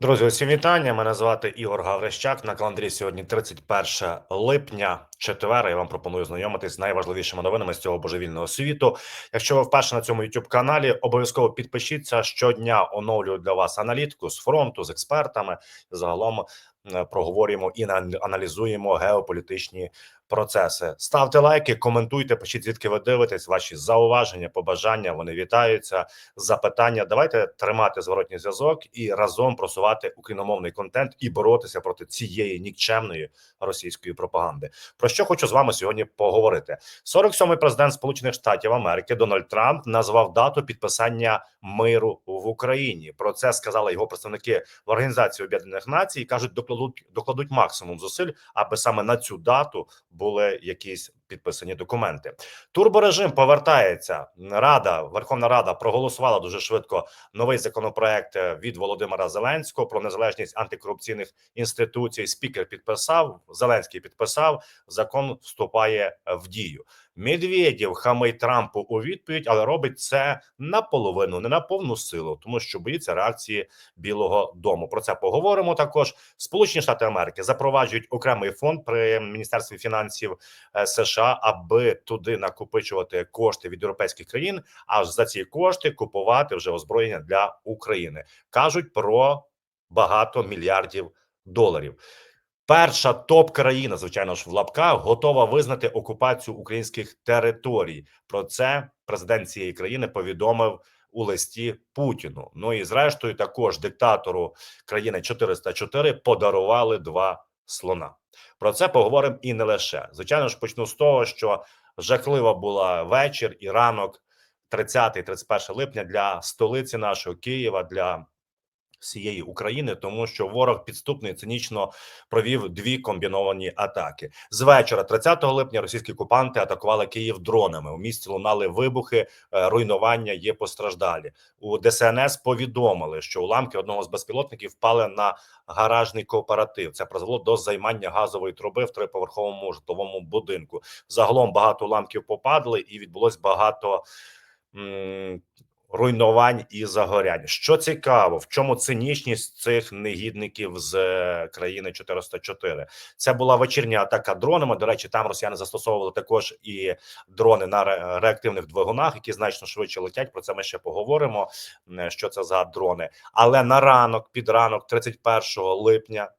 Друзі, усім вітання. Мене звати Ігор Гаврищак. На календарі сьогодні 31 липня, четвер. Я вам пропоную знайомитись з найважливішими новинами з цього божевільного світу. Якщо ви вперше на цьому youtube каналі, обов'язково підпишіться. Щодня оновлюю для вас аналітику з фронту з експертами. Загалом е, проговорюємо і на- аналізуємо геополітичні процеси. Ставте лайки, коментуйте, пишіть звідки ви дивитесь. Ваші зауваження, побажання вони вітаються. Запитання. Давайте тримати зворотній зв'язок і разом просувати україномовний контент і боротися проти цієї нікчемної російської пропаганди. Про що хочу з вами сьогодні поговорити? 47-й президент Сполучених Штатів Америки Дональд Трамп назвав дату підписання миру в Україні. Про це сказали його представники в Організації Об'єднаних Націй. кажуть, докладуть докладуть максимум зусиль, аби саме на цю дату були якісь підписані документи. Турборежим повертається. Рада Верховна Рада проголосувала дуже швидко новий законопроект е, від Володимира Зеленського про незалежність антикорупційних інституцій. Спікер підписав. Зеленський підписав. Закон вступає в дію. Медведєв хамить Трампу у відповідь, але робить це наполовину, не на повну силу, тому що боїться реакції Білого Дому. Про це поговоримо. Також Сполучені Штати Америки запроваджують окремий фонд при міністерстві фінансів е, США, аби туди накопичувати кошти від європейських країн. А за ці кошти купувати вже озброєння для України. кажуть про багато мільярдів доларів. Перша топ-країна, звичайно ж, в лапках готова визнати окупацію українських територій. Про це президент цієї країни повідомив у листі Путіну. Ну і зрештою, також диктатору країни 404 подарували два слона. Про це поговоримо і не лише. Звичайно ж, почну з того, що жахлива була вечір і ранок 30-31 липня для столиці нашого Києва. для всієї України, тому що ворог підступно і цинічно провів дві комбіновані атаки. З вечора, 30 липня, російські окупанти атакували Київ дронами. У місті лунали вибухи, е, руйнування є постраждалі. У ДСНС повідомили, що уламки одного з безпілотників впали на гаражний кооператив. Це призвело до займання газової труби в триповерховому житловому будинку. Загалом багато уламків попадали, і відбулось багато. Руйнувань і загорянь. Що цікаво, в чому цинічність цих негідників з е, країни 404? Це була вечірня атака дронами. До речі, там росіяни застосовували також і дрони на реактивних двигунах, які значно швидше летять. Про це ми ще поговоримо. е, Що це за дрони? Але на ранок, під ранок, 31 липня,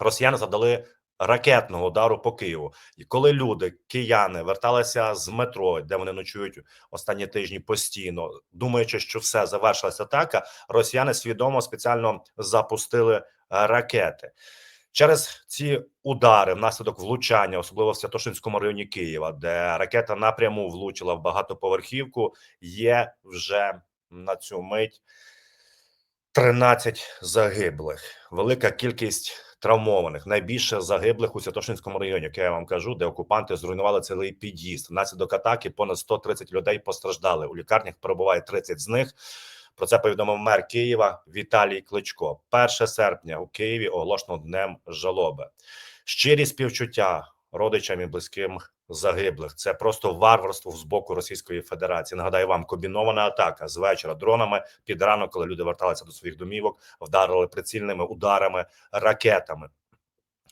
росіяни завдали ракетного удару по Києву. І коли люди, кияни, верталися з метро, де вони ночують останні тижні постійно, думаючи, що все завершилася атака, росіяни свідомо спеціально запустили е, ракети. Через ці удари, внаслідок влучання, особливо в Святошинському районі Києва, де ракета напряму влучила в багатоповерхівку, є вже на цю мить 13 загиблих, велика кількість травмованих. Найбільше загиблих у Святошинському районі, як я вам кажу, де окупанти зруйнували цілий під'їзд. Внаслідок атаки понад 130 людей постраждали. У лікарнях перебуває 30 з них. Про це повідомив мер Києва Віталій Кличко. 1 серпня у Києві оголошено днем жалоби. Щирі співчуття родичам і близьким загиблих. Це просто варварство з боку Російської Федерації. Нагадаю вам, комбінована атака з вечора дронами під ранок, коли люди верталися до своїх домівок, вдарили прицільними ударами ракетами.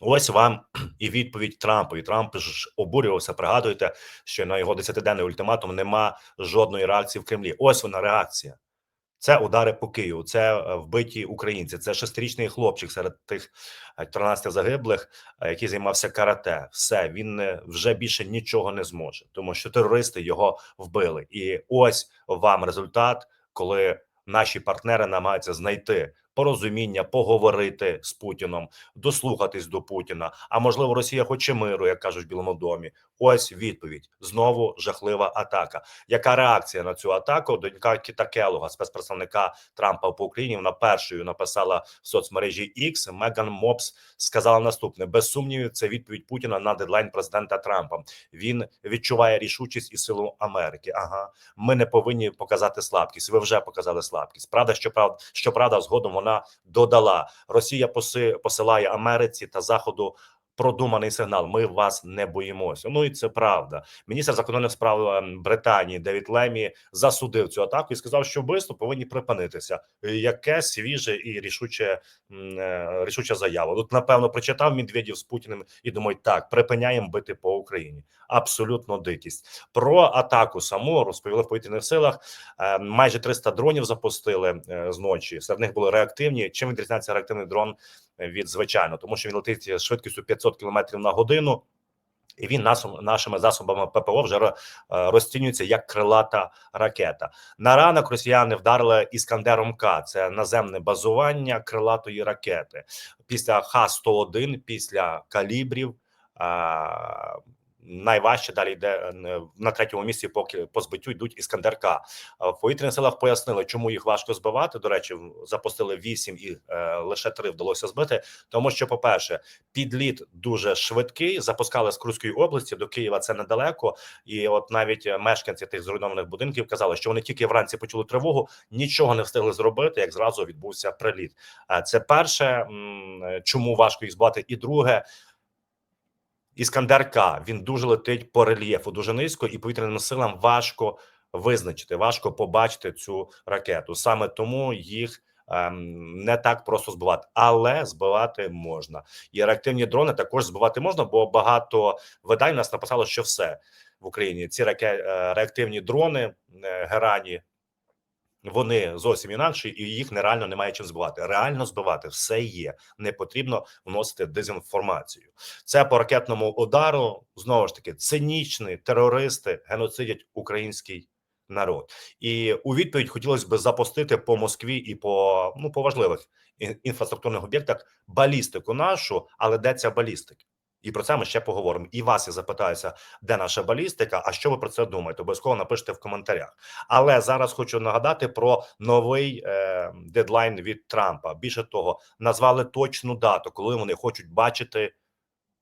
Ось вам і відповідь Трампу. І Трамп ж обурювався. Пригадуєте, що на його 10-денний ультиматум нема жодної реакції в Кремлі. Ось вона реакція. Це удари по Києву, це е, вбиті українці. Це шестирічний хлопчик серед тих е, 13 загиблих, е, який займався карате. Все він е, вже більше нічого не зможе, тому що терористи його вбили. І ось вам результат, коли наші партнери намагаються знайти порозуміння, поговорити з Путіном, дослухатись до Путіна. А можливо, Росія хоче миру, як кажуть в Білому домі. Ось відповідь знову жахлива атака. Яка реакція на цю атаку? Донька Кіта Келога, спецпредставника Трампа по Україні. Вона першою написала в соцмережі X. Меган Мопс сказала наступне: без сумнівів, це відповідь Путіна на дедлайн президента Трампа. Він відчуває рішучість і силу Америки. Ага, ми не повинні показати слабкість. Ви вже показали слабкість. Правда, щоправда, щоправда, згодом вона додала: Росія поси, посилає Америці та Заходу продуманий сигнал. Ми вас не боїмося. Ну і це правда. Міністр закордонних справ ем, Британії Девід Лемі засудив цю атаку і сказав, що вбивство повинні припинитися. Е, Яке свіже і рішуче е, рішуча заява. Тут напевно прочитав Медведєв з Путіним і думають, так припиняємо бити по Україні. Абсолютно дикість. Про атаку саму розповіли в повітряних силах. Е, Майже 300 дронів запустили е, з ночі. Серед них були реактивні. Чим відрізняється реактивний дрон е, від звичайного? Тому що він летить швидкістю 500 км на годину. І він нашими засобами ППО вже е, розцінюється як крилата ракета. На ранок росіяни вдарили іскандером К. Це наземне базування крилатої ракети. Після Х-101, після калібрів. Найважче далі йде е, на третьому місці, поки по збиттю йдуть іскандер К. А В повітряних силах пояснили, чому їх важко збивати. До речі, запустили вісім і е, лише три вдалося збити. Тому що, по-перше, підліт дуже швидкий. Запускали з Курської області до Києва. Це недалеко. І от навіть е, мешканці тих зруйнованих будинків казали, що вони тільки вранці почули тривогу, нічого не встигли зробити, як зразу відбувся приліт. А це перше, е, чому важко їх збивати, і друге. Іскандер К, він дуже летить по рельєфу, дуже низько, і повітряним силам важко визначити, важко побачити цю ракету. Саме тому їх ем, не так просто збивати, але збивати можна. І реактивні дрони також збивати можна, бо багато видань нас написало, що все в Україні ці раке, е, реактивні дрони е, герані. Вони зовсім інакші, і їх нереально немає чим збивати. Реально збивати все є. Не потрібно вносити дезінформацію. Це по ракетному удару знову ж таки цинічні терористи геноцидять український народ. І у відповідь хотілося б запустити по Москві і по ну по важливих інфраструктурних об'єктах балістику нашу, але де ця балістика? І про це ми ще поговоримо. І вас я запитаюся, де наша балістика. А що ви про це думаєте? Обов'язково напишіть в коментарях. Але зараз хочу нагадати про новий е, дедлайн від Трампа. Більше того, назвали точну дату, коли вони хочуть бачити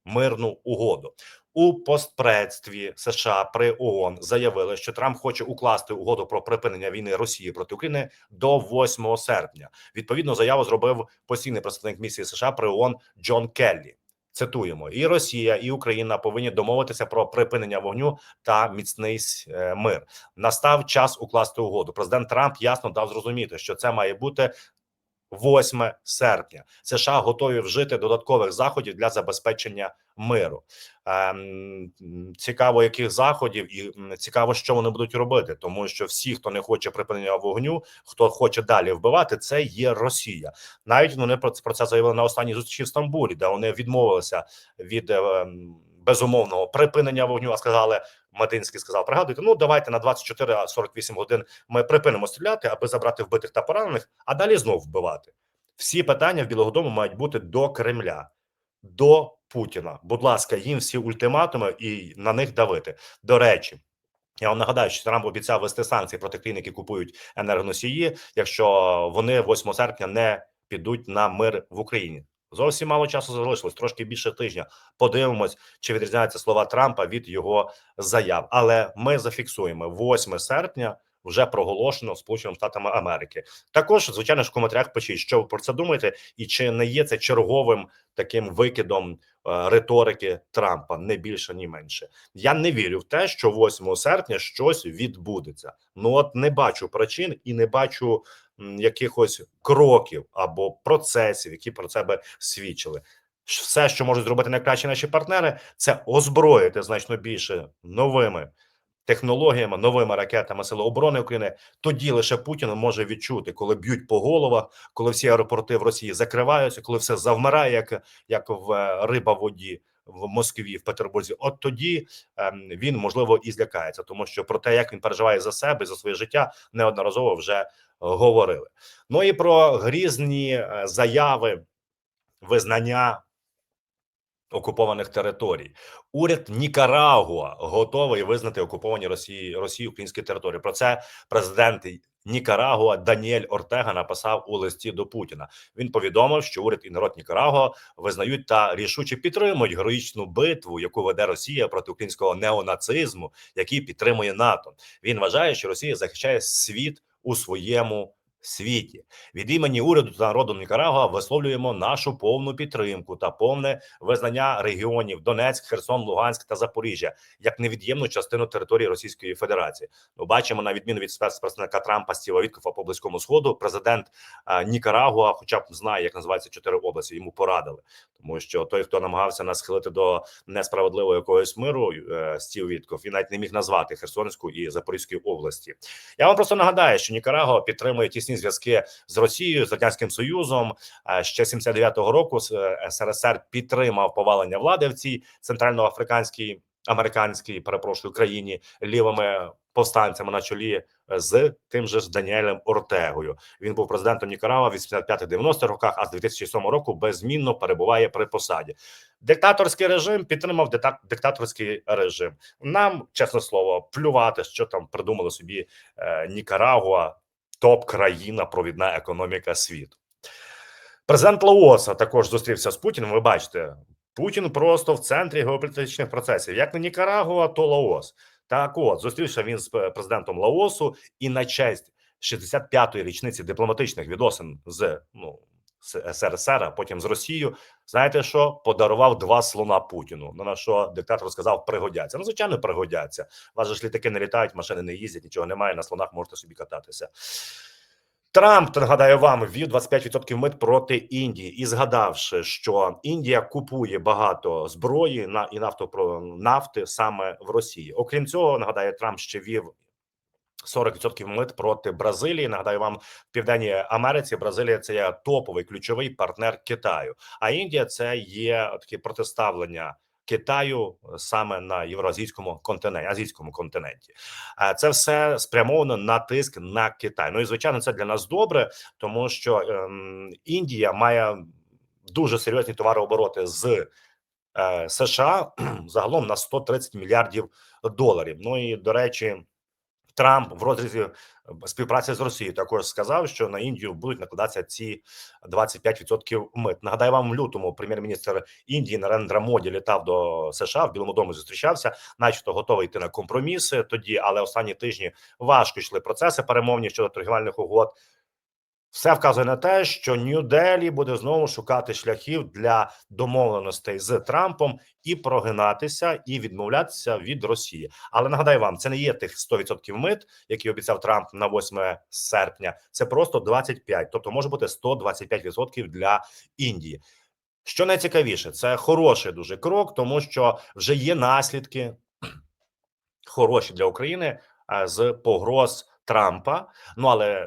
мирну угоду. У постпредстві США при ООН заявили, що Трамп хоче укласти угоду про припинення війни Росії проти України до 8 серпня. Відповідну заяву зробив постійний представник місії США при ООН Джон Келлі. Цитуємо: і Росія, і Україна повинні домовитися про припинення вогню та міцний е, мир. Настав час укласти угоду. Президент Трамп ясно дав зрозуміти, що це має бути 8 серпня. США готові вжити додаткових заходів для забезпечення миру. Ем, цікаво, яких заходів, і цікаво, що вони будуть робити, тому що всі, хто не хоче припинення вогню, хто хоче далі вбивати, це є Росія. Навіть вони про це заявили на останній зустрічі в Стамбулі, де вони відмовилися від ем, безумовного припинення вогню. А сказали Мединський сказав: пригадуйте, ну давайте на 24-48 годин ми припинимо стріляти, аби забрати вбитих та поранених, а далі знов вбивати. Всі питання в Білого Дому мають бути до Кремля, до Путіна. Будь ласка, їм всі ультиматуми і на них давити. До речі. Я вам нагадаю, що Трамп обіцяв вести санкції проти країн, які купують енергоносії, якщо вони 8 серпня не підуть на мир в Україні. Зовсім мало часу залишилось, трошки більше тижня. Подивимось, чи відрізняються слова Трампа від його заяв. Але ми зафіксуємо 8 серпня. Вже проголошено Сполученими Штатами Америки. Також, звичайно ж, в коментарях пишіть, що ви про це думаєте, і чи не є це черговим таким викидом е, риторики Трампа, не більше, ні менше. Я не вірю в те, що 8 серпня щось відбудеться. Ну от не бачу причин і не бачу якихось кроків або процесів, які про себе свідчили. Все, що можуть зробити найкращі наші партнери, це озброїти значно більше новими технологіями, новими ракетами Сили оборони України. Тоді лише Путін може відчути, коли б'ють по головах, коли всі аеропорти в Росії закриваються, коли все завмирає, як, як в е, риба воді в Москві, в Петербурзі. От тоді ем, він можливо і злякається, тому що про те, як він переживає за себе, за своє життя, неодноразово вже е, говорили. Ну і про грізні е, заяви, визнання окупованих територій. Уряд Нікарагуа готовий визнати окуповані Росії Росії українські території. Про це президент Нікарагуа Даніель Ортега написав у листі до Путіна. Він повідомив, що уряд і народ Нікарагуа визнають та рішуче підтримують героїчну битву, яку веде Росія проти українського неонацизму, який підтримує НАТО. Він вважає, що Росія захищає світ у своєму світі. Від імені уряду та народу Нікарагуа висловлюємо нашу повну підтримку та повне визнання регіонів Донецьк, Херсон, Луганськ та Запоріжжя як невід'ємну частину території Російської Федерації. Ми бачимо на відміну від спецпредставника Трампа Стіва Віткофа по близькому сходу. Президент е, Нікарагуа, хоча б знає, як називаються чотири області, йому порадили, тому що той, хто намагався нас схилити до несправедливого якогось миру, е, Стів Вітков, він навіть не міг назвати Херсонську і Запорізької області. Я вам просто нагадаю, що Нікарагуа підтримує тісні зв'язки з Росією, з радянським Союзом. Ще 79-го року е, СРСР підтримав повалення влади в цій центральноафриканській американській, перепрошую, країні лівими повстанцями на чолі е, з тим же ж Даніелем Ортегою. Він був президентом Нікарагуа в 85-90 роках, а з 2007 року беззмінно перебуває при посаді. Диктаторський режим підтримав диктаторський режим. Нам, чесне слово, плювати, що там придумали собі е, Нікарагуа, топ-країна, провідна економіка світу. Президент Лаоса також зустрівся з Путіним. Ви бачите, Путін просто в центрі геополітичних процесів. Як не Нікарагуа, то Лаос. Так от зустрівся він з президентом Лаосу і на честь 65-ї річниці дипломатичних відносин з ну СРСР, а потім з Росією. Знаєте що? Подарував два слона Путіну. Ну, На що диктатор сказав, пригодяться. Ну, звичайно, пригодяться. У вас же ж літаки не літають, машини не їздять, нічого немає. На слонах можете собі кататися. Трамп нагадаю вам ввів 25% мит проти Індії, і згадавши, що Індія купує багато зброї на і нафтопро нафти саме в Росії. Окрім цього, нагадаю, Трамп ще вів 40% мит проти Бразилії. Нагадаю вам, в південній Америці Бразилія це є топовий ключовий партнер Китаю. А Індія це є таке протиставлення Китаю саме на євроазійському континенті, азійському континенті. Е, Це все спрямовано на тиск на Китай. Ну і звичайно, це для нас добре, тому що ем, Індія має дуже серйозні товарообороти з е, США загалом на 130 мільярдів доларів. Ну і до речі. Трамп в розрізі е, співпраці з Росією також сказав, що на Індію будуть накладатися ці 25% мит. Нагадаю вам, в лютому прем'єр-міністр Індії Нарендра Моді літав до США в Білому домі. Зустрічався, начебто готовий йти на компроміси тоді, але останні тижні важко йшли процеси перемовні щодо торгівельних угод. Все вказує на те, що Нью-Делі буде знову шукати шляхів для домовленостей з Трампом і прогинатися і відмовлятися від Росії. Але нагадаю вам, це не є тих 100% мит, які обіцяв Трамп на 8 серпня. Це просто 25, тобто може бути 125% для Індії. Що найцікавіше, це хороший дуже крок, тому що вже є наслідки хороші для України з погроз Трампа. Ну але е,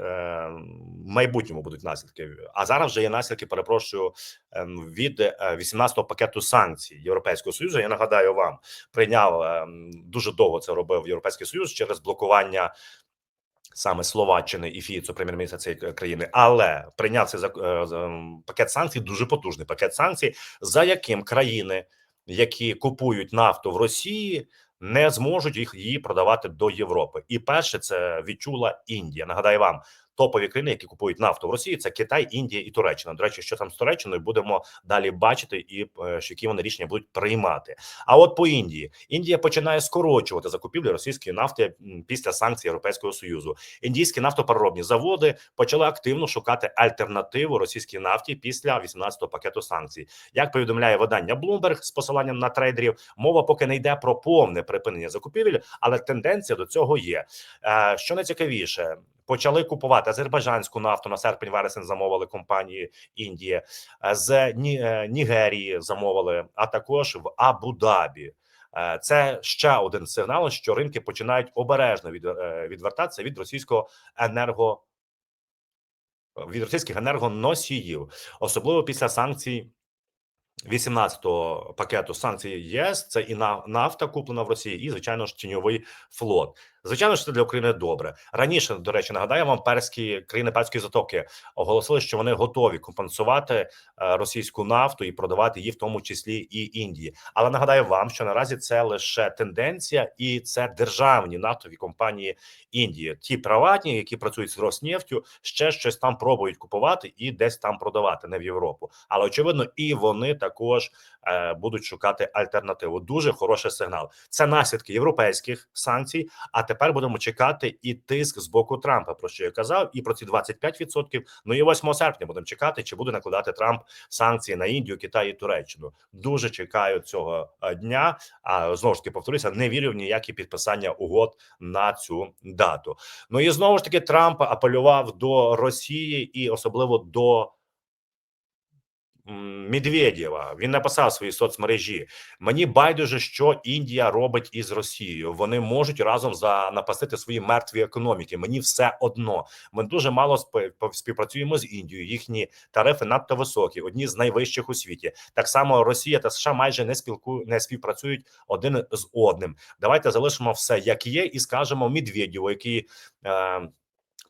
в майбутньому будуть наслідки. А зараз вже є наслідки. Перепрошую ем, від е, 18-го пакету санкцій Європейського союзу. Я нагадаю вам, прийняв ем, дуже довго це робив Європейський Союз через блокування. Саме Словаччини і Фіцо, прем'єр-міністра цієї країни, але прийняв цей е, ем, пакет санкцій, дуже потужний пакет санкцій, за яким країни, які купують нафту в Росії, не зможуть їх її продавати до Європи. І перше це відчула Індія. Нагадаю вам, топові країни, які купують нафту в Росії, це Китай, Індія і Туреччина. До речі, що там з Туреччиною будемо далі бачити, і е, які вони рішення будуть приймати. А от по Індії Індія починає скорочувати закупівлі російської нафти після санкцій Європейського союзу. Індійські нафтопереробні заводи почали активно шукати альтернативу російській нафті після 18-го пакету санкцій. Як повідомляє видання Bloomberg з посиланням на трейдерів, мова поки не йде про повне припинення закупівель, але тенденція до цього є. Е, Що найцікавіше, почали купувати азербайджанську нафту на серпень-вересень. Замовили компанії Індії Е, з е, Нігерії замовили, а також в Абу-Дабі. Е, Це ще один сигнал, що ринки починають обережно від, відвертатися від російського енерго від російських енергоносіїв, особливо після санкцій 18-го пакету санкцій ЄС. Це і на- нафта куплена в Росії, і звичайно ж тіньовий флот. Звичайно ж, це для України добре. Раніше, до речі, нагадаю вам, перські країни перської затоки оголосили, що вони готові компенсувати е, російську нафту і продавати її, в тому числі і Індії. Але нагадаю вам, що наразі це лише тенденція, і це державні нафтові компанії Індії. Ті приватні, які працюють з Роснефтю, ще щось там пробують купувати і десь там продавати, не в Європу. Але очевидно, і вони також е, будуть шукати альтернативу. Дуже хороший сигнал. Це наслідки європейських санкцій. А тепер будемо чекати і тиск з боку Трампа, про що я казав, і про ці 25%. Ну і 8 серпня будемо чекати, чи буде накладати Трамп санкції на Індію, Китай і Туреччину. Дуже чекаю цього е, дня. А знову ж таки повторюся, не вірю в ніякі підписання угод на цю дату. Ну і знову ж таки Трамп апелював до Росії і особливо до. Медведєва він написав в своїй соцмережі: мені байдуже, що Індія робить із Росією. Вони можуть разом занапастити свої мертві економіки. Мені все одно. Ми дуже мало співпрацюємо з Індією. Їхні тарифи надто високі, одні з найвищих у світі. Так само Росія та США майже не спілку не співпрацюють один з одним. Давайте залишимо все як є, і скажемо Медведєву, який. Е,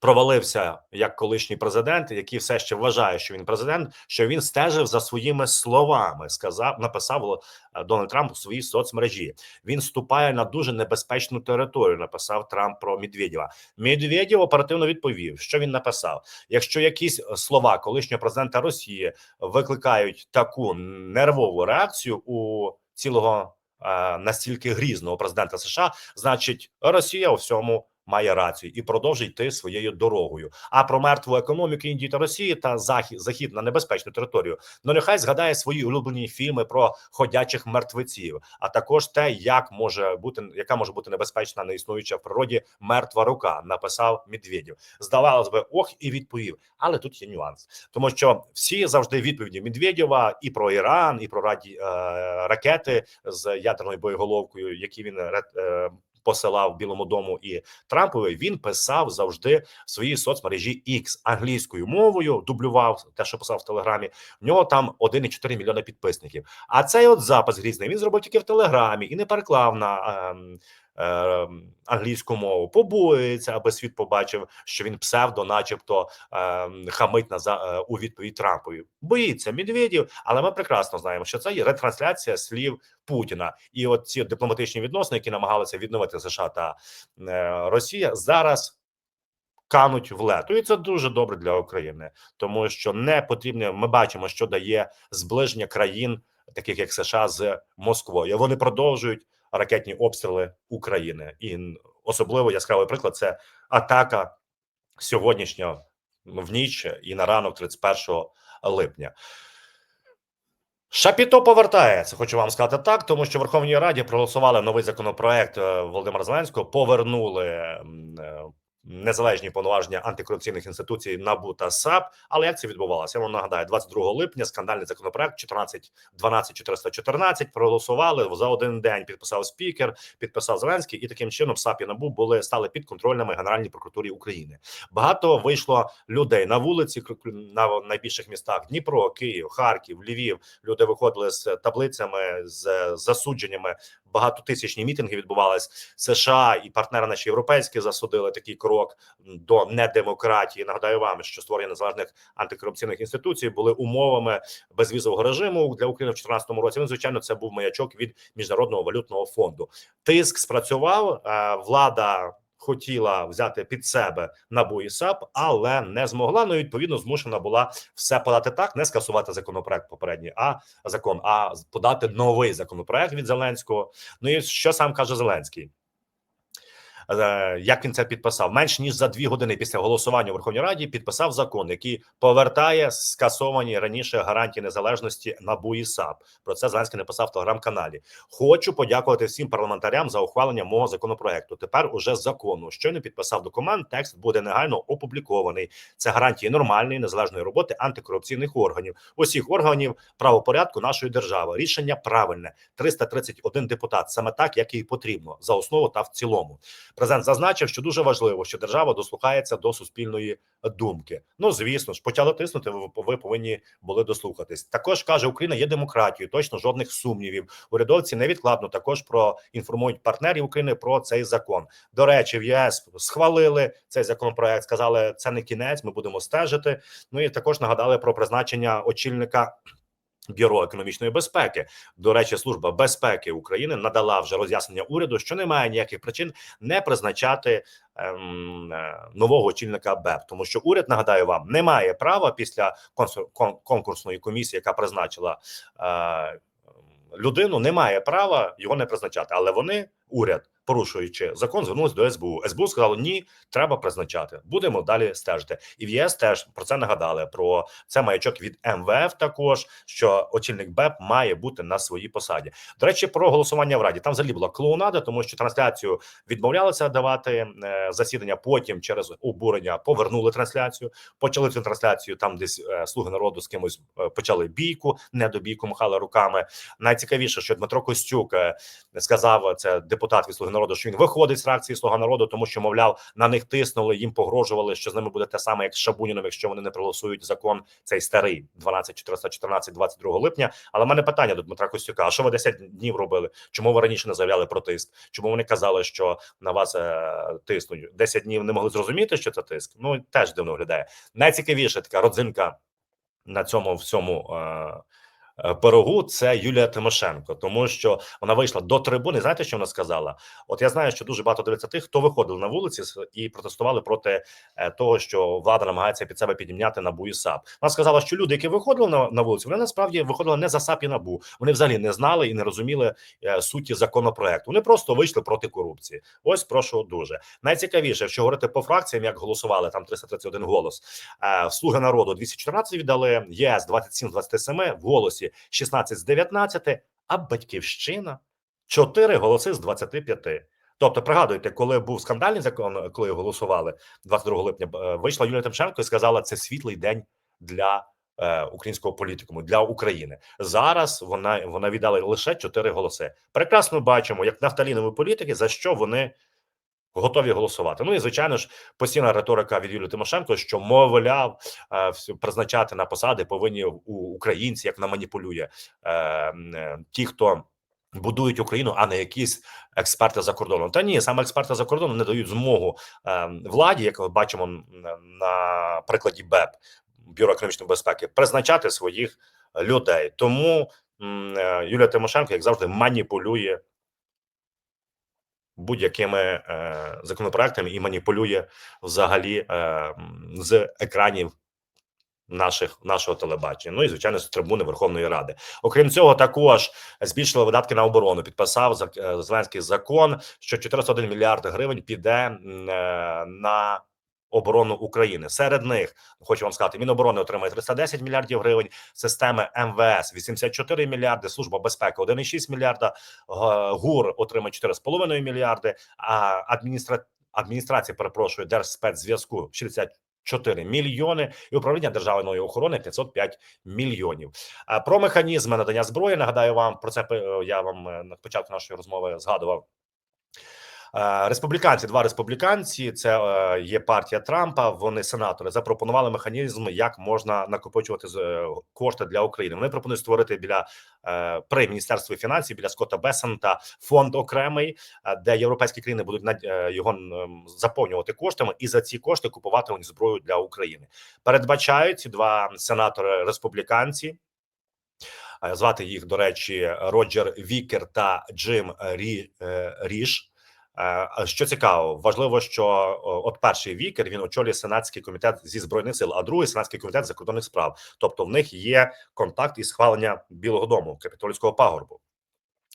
Провалився як колишній президент, який все ще вважає, що він президент, що він стежив за своїми словами. Сказав, написав е, Дональд Трамп у своїй соцмережі. Він ступає на дуже небезпечну територію. Написав Трамп про Медведєва. Медведєв оперативно відповів, що він написав: якщо якісь е, слова колишнього президента Росії викликають таку нервову реакцію у цілого е, настільки грізного президента США, значить Росія у всьому має рацію і продовжує йти своєю дорогою. А про мертву економіку Індії та Росії та захід захід на небезпечну територію. Ну нехай згадає свої улюблені фільми про ходячих мертвеців, а також те, як може бути яка може бути небезпечна не існуюча в природі мертва рука. Написав Медведєв. Здавалось би, ох, і відповів. Але тут є нюанс, тому що всі завжди відповіді Медведєва і про Іран, і про раді е, ракети з ядерною боєголовкою, які він е, посилав Білому дому і Трампові, він писав завжди в своїй соцмережі X англійською мовою, дублював те, що писав в Телеграмі. В нього там 1,4 мільйона підписників. А цей от запис грізний він зробив тільки в Телеграмі і не переклав на. Ем, Англійську мову побоюється, аби світ побачив, що він псевдо, начебто, ем, хамить на за е, у відповідь Трампові. Боїться Медведів, але ми прекрасно знаємо, що це є ретрансляція слів Путіна, і от ці дипломатичні відносини, які намагалися відновити США та е, Росія, зараз кануть в лету, і це дуже добре для України, тому що не потрібно. Ми бачимо, що дає зближення країн, таких як США, з Москвою. Вони продовжують ракетні обстріли України, і особливо яскравий приклад це атака сьогоднішня в ніч і на ранок 31 липня. Шапіто повертається, хочу вам сказати так, тому що Верховній Раді проголосували новий законопроект е, Володимира Зеленського. Повернули е, незалежні повноваження антикорупційних інституцій НАБУ та САП. Але як це відбувалося? Я вам нагадаю, 22 липня скандальний законопроект 14 12 414 проголосували за один день. Підписав спікер, підписав Зеленський, і таким чином САП і НАБУ були стали підконтрольними Генеральній прокуратурі України. Багато вийшло людей на вулиці на найбільших містах: Дніпро, Київ, Харків, Львів. Люди виходили з таблицями з засудженнями. Багатотисячні мітинги відбувались. США і партнери наші європейські засудили такий крок до недемократії. Нагадаю вам, що створення незалежних антикорупційних інституцій були умовами безвізового режиму для України в 2014 році. Ну, звичайно, це був маячок від міжнародного валютного фонду. Тиск спрацював е, влада. Хотіла взяти під себе НАБУ САП, але не змогла. Ну і відповідно змушена була все подати так, не скасувати законопроект попередній, а закон, а подати новий законопроект від Зеленського. Ну і що сам каже Зеленський? Е, Як він це підписав? Менш ніж за дві години після голосування у Верховній Раді підписав закон, який повертає скасовані раніше гарантії незалежності НАБУ і САП. Про це Зеленський написав в телеграм-каналі. Хочу подякувати всім парламентарям за ухвалення мого законопроекту. Тепер уже закону. Щойно підписав документ. Текст буде негайно опублікований. Це гарантії нормальної незалежної роботи антикорупційних органів, усіх органів правопорядку нашої держави. Рішення правильне. 331 депутат. Саме так, як і потрібно за основу та в цілому. Президент зазначив, що дуже важливо, що держава дослухається до суспільної думки. Ну звісно ж, почали тиснути. Ви, ви повинні були дослухатись. Також каже, Україна є демократією. Точно жодних сумнівів. Урядовці невідкладно також проінформують партнерів України про цей закон. До речі, в ЄС схвалили цей законопроект. Сказали, це не кінець. Ми будемо стежити. Ну і також нагадали про призначення очільника. Бюро економічної безпеки, до речі, служба безпеки України надала вже роз'яснення уряду, що немає ніяких причин не призначати ем, е, нового очільника БЕП, тому що уряд нагадаю вам не має права після конкурсної комісії, яка призначила е, людину, не має права його не призначати, але вони уряд. Порушуючи закон, звернулися до СБУ. СБУ сказало, ні, треба призначати. Будемо далі стежити. І в ЄС теж про це нагадали. Про це маячок від МВФ. Також що очільник БЕП має бути на своїй посаді. До речі, про голосування в раді там взагалі була клоунада, тому що трансляцію відмовлялися давати е, засідання. Потім через обурення повернули трансляцію. Почали цю трансляцію. Там десь е, слуги народу з кимось е, почали бійку, не до бійку махали руками. Найцікавіше, що Дмитро Костюк сказав це депутат від слуги народу, що він виходить з фракції Слуга народу, тому що мовляв на них тиснули, їм погрожували, що з ними буде те саме, як з Шабуніном, якщо вони не проголосують закон цей старий 12414 22 липня. Але в мене питання до Дмитра Костюка: а що ви 10 днів робили? Чому ви раніше не заявляли про тиск? Чому вони казали, що на вас е, тиснуть? 10 днів не могли зрозуміти, що це тиск? Ну теж дивно виглядає. Найцікавіше така родзинка на цьому всьому. Е, Пирогу це Юлія Тимошенко, тому що вона вийшла до трибуни. Знаєте, що вона сказала? От я знаю, що дуже багато дивиться тих, хто виходив на вулиці і протестували проти е, того, що влада намагається під себе підняти набу і САП. Вона сказала, що люди, які виходили на, на вулицю, вони насправді виходили не за САП і набу. Вони взагалі не знали і не розуміли е, суті законопроекту. Вони просто вийшли проти корупції. Ось прошу дуже найцікавіше, якщо говорити по фракціям, як голосували там 331 голос. Е, Слуги народу 214 віддали, ЄС 27 з 27, в голосі 16 з 19, а батьківщина 4 голоси з 25. Тобто, пригадуйте, коли був скандальний закон, коли голосували 22 липня, е, вийшла Юлія Тимошенко і сказала, це світлий день для е, українського політикуму, для України. Зараз вона вона віддала лише 4 голоси. Прекрасно бачимо, як нафталінові політики, за що вони готові голосувати. Ну і звичайно ж, постійна риторика від Юлії Тимошенко, що мовляв, е, призначати на посади повинні українці, як на маніпулює е, е, ті, хто. Будують Україну, а не якісь експерти за кордоном. Та ні, саме експерти за кордоном не дають змогу владі, як ми бачимо на прикладі БЕП Бюро економічної безпеки, призначати своїх людей. Тому Юлія Тимошенко, як завжди, маніпулює будь-якими е, законопроектами і маніпулює взагалі е, з екранів наших нашого телебачення. Ну і звичайно з трибуни Верховної Ради. Окрім цього, також збільшили видатки на оборону. Підписав е, Зеленський закон, що 401 мільярд гривень піде на. Оборону України серед них хочу вам сказати, Міноборони отримає 310 мільярдів гривень, системи МВС 84 мільярди, служба безпеки 1,6 мільярда, Г- ГУР отримає 4,5 мільярди, а адміністра... адміністрація, перепрошую, Держспецзв'язку 64 мільйони і управління державної охорони 505 мільйонів. Про механізми надання зброї нагадаю вам про це е, я вам е, на початку нашої розмови згадував. Е, Республіканці, два республіканці, це е, є партія Трампа. Вони сенатори запропонували механізм, як можна накопичувати е, кошти для України. Вони пропонують створити біля при міністерстві фінансів біля Скотта Бесента фонд окремий, де європейські країни будуть е, його заповнювати коштами, і за ці кошти купувати зброю для України. Передбачають ці два сенатори республіканці. Звати їх, до речі, Роджер Вікер та Джим Рі, Ріш. Е, а Що цікаво, важливо, що от перший вікер він очолює сенатський комітет зі збройних сил, а другий сенатський комітет закордонних справ. Тобто в них є контакт і схвалення Білого Дому Капітольського пагорбу.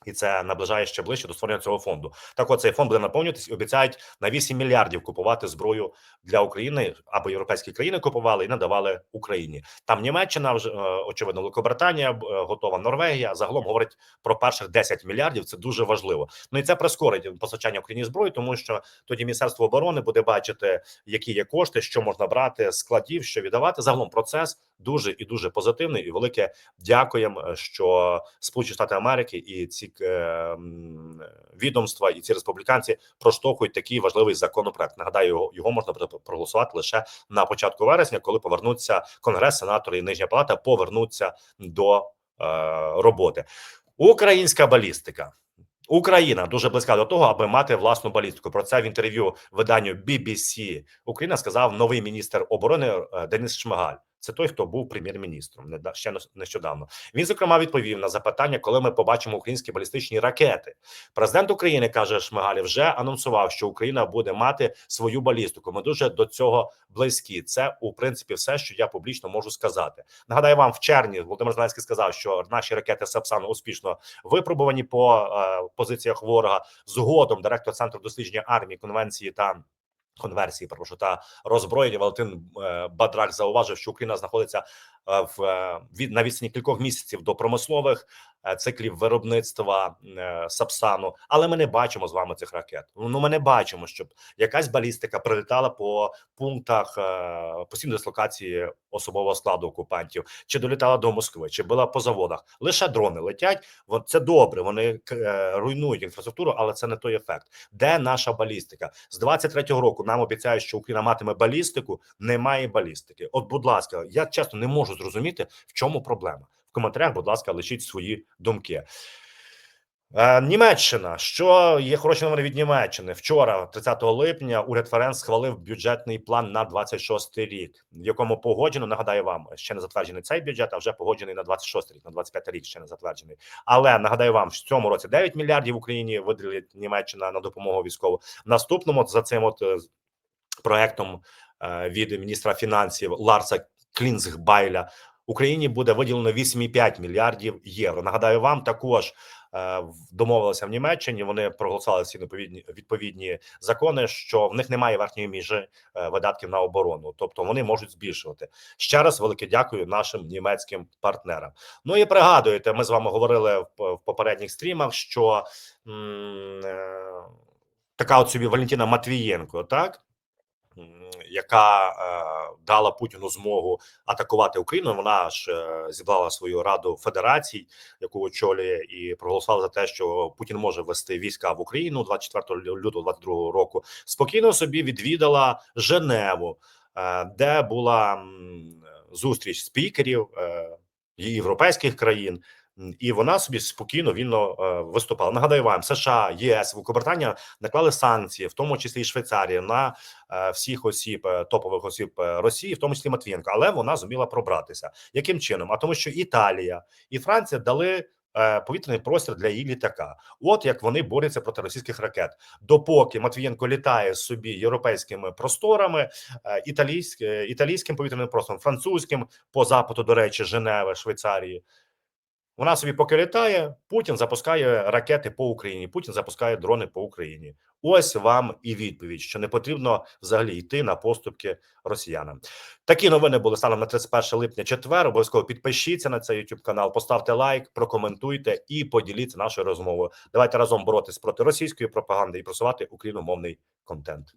І це наближає ще ближче до створення цього фонду. Так, от цей фонд буде наповнюватись і обіцяють на 8 мільярдів купувати зброю для України, аби європейські країни купували і надавали Україні. Там Німеччина вже е, очевидно, Великобританія е, готова, Норвегія загалом говорить про перших 10 мільярдів. Це дуже важливо. Ну і це прискорить постачання Україні зброї, тому що тоді Міністерство оборони буде бачити, які є кошти, що можна брати складів, що віддавати. Загалом процес дуже і дуже позитивний. І велике дякуємо, що Сполучені Штати Америки і ці е, відомства, і ці республіканці проштовхують такий важливий законопроект. Нагадаю, його, його можна проголосувати лише на початку вересня, коли повернуться конгрес, сенатори і нижня палата повернуться до е, роботи. Українська балістика. Україна дуже близька до того, аби мати власну балістику. Про це в інтерв'ю виданню BBC Україна сказав новий міністр оборони е, Денис Шмигаль. Це той, хто був прем'єр-міністром ще не- нещодавно. Він зокрема відповів на запитання, коли ми побачимо українські балістичні ракети. Президент України каже Шмигаль, вже анонсував, що Україна буде мати свою балістику. Ми дуже до цього близькі. Це у принципі все, що я публічно можу сказати. Нагадаю вам, в червні Володимир Зеленський сказав, що наші ракети Сапсан успішно випробувані по е, позиціях ворога. Згодом директор центру дослідження армії конвенції та конверсії, прошу та роззброєння Валентин е, Бадрак зауважив, що Україна знаходиться в е, від на кількох місяців до промислових е, циклів виробництва е, Сапсану, але ми не бачимо з вами цих ракет. Ну ми не бачимо, щоб якась балістика прилітала по пунктах е, постійної дислокації особового складу окупантів, чи долітала до Москви, чи була по заводах. Лише дрони летять. Це добре. Вони е, руйнують інфраструктуру, але це не той ефект. Де наша балістика? З 23-го року нам обіцяють, що Україна матиме балістику. Немає балістики. От, будь ласка, я чесно не можу зрозуміти, в чому проблема. В коментарях, будь ласка, лишіть свої думки. Е, Німеччина, що є хороші новини від Німеччини. Вчора, 30 липня, уряд Ференс схвалив бюджетний план на 26 рік, в якому погоджено. Нагадаю вам, ще не затверджений цей бюджет, а вже погоджений на 26 рік, на 25 рік ще не затверджений. Але нагадаю вам, що в цьому році 9 мільярдів Україні виділить Німеччина на допомогу військову. Наступному за цим от е, проектом е, від міністра фінансів Ларса Клінзгбайля Україні буде виділено 8,5 мільярдів євро. Нагадаю вам також. е, Домовилися в Німеччині. Вони проголосували всі відповідні закони, що в них немає верхньої межі е, видатків на оборону, тобто вони можуть збільшувати. Ще раз велике дякую нашим німецьким партнерам. Ну і пригадуєте, ми з вами говорили в, попередніх стрімах, що м, е, така от собі Валентина Матвієнко, так яка е, дала Путіну змогу атакувати Україну. Вона ж е, зібрала свою раду федерацій, яку очолює, і проголосувала за те, що Путін може ввести війська в Україну 24 лютого 22 року. Спокійно собі відвідала Женеву, е, де була зустріч спікерів європейських країн. І вона собі спокійно вільно е, виступала. Нагадаю вам, США, ЄС, Великобританія наклали санкції, в тому числі і Швейцарія, на е, всіх осіб, е, топових осіб Росії, в тому числі Матвієнка, але вона зуміла пробратися. Яким чином? А тому, що Італія і Франція дали. Повітряний простір для її літака, от як вони борються проти російських ракет. Допоки Матвієнко літає собі європейськими просторами, італійськ, е, італійським повітряним простором, французьким по запиту, до речі, Женеви, Швейцарії. Вона собі поки літає, Путін запускає ракети по Україні. Путін запускає дрони по Україні. Ось вам і відповідь, що не потрібно взагалі йти на поступки росіянам. Такі новини були станом на 31 липня. Четвер. Обов'язково підпишіться на цей YouTube канал, поставте лайк, прокоментуйте і поділіться нашою розмовою. Давайте разом боротись проти російської пропаганди і просувати україномовний контент.